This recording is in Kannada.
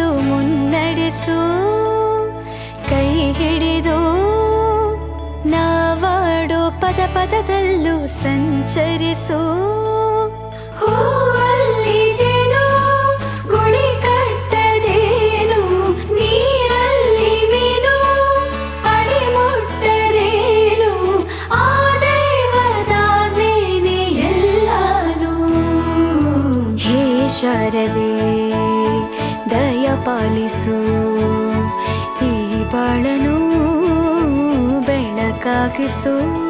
ನೆಲೆಯಾಗಿರಿಸು ಮುನ್ನಡೆಸು ಕೈ ಹಿಡಿದು. ನಾವಾಡೋ ಪದ ಪದದಲ್ಲೂ ಸಂಚರಿಸು. ಹೂವಲ್ಲಿ ಪಾಲಿಸು. ಈ ಬಾಳನು ಬೆಳಕಾಗಿಸು.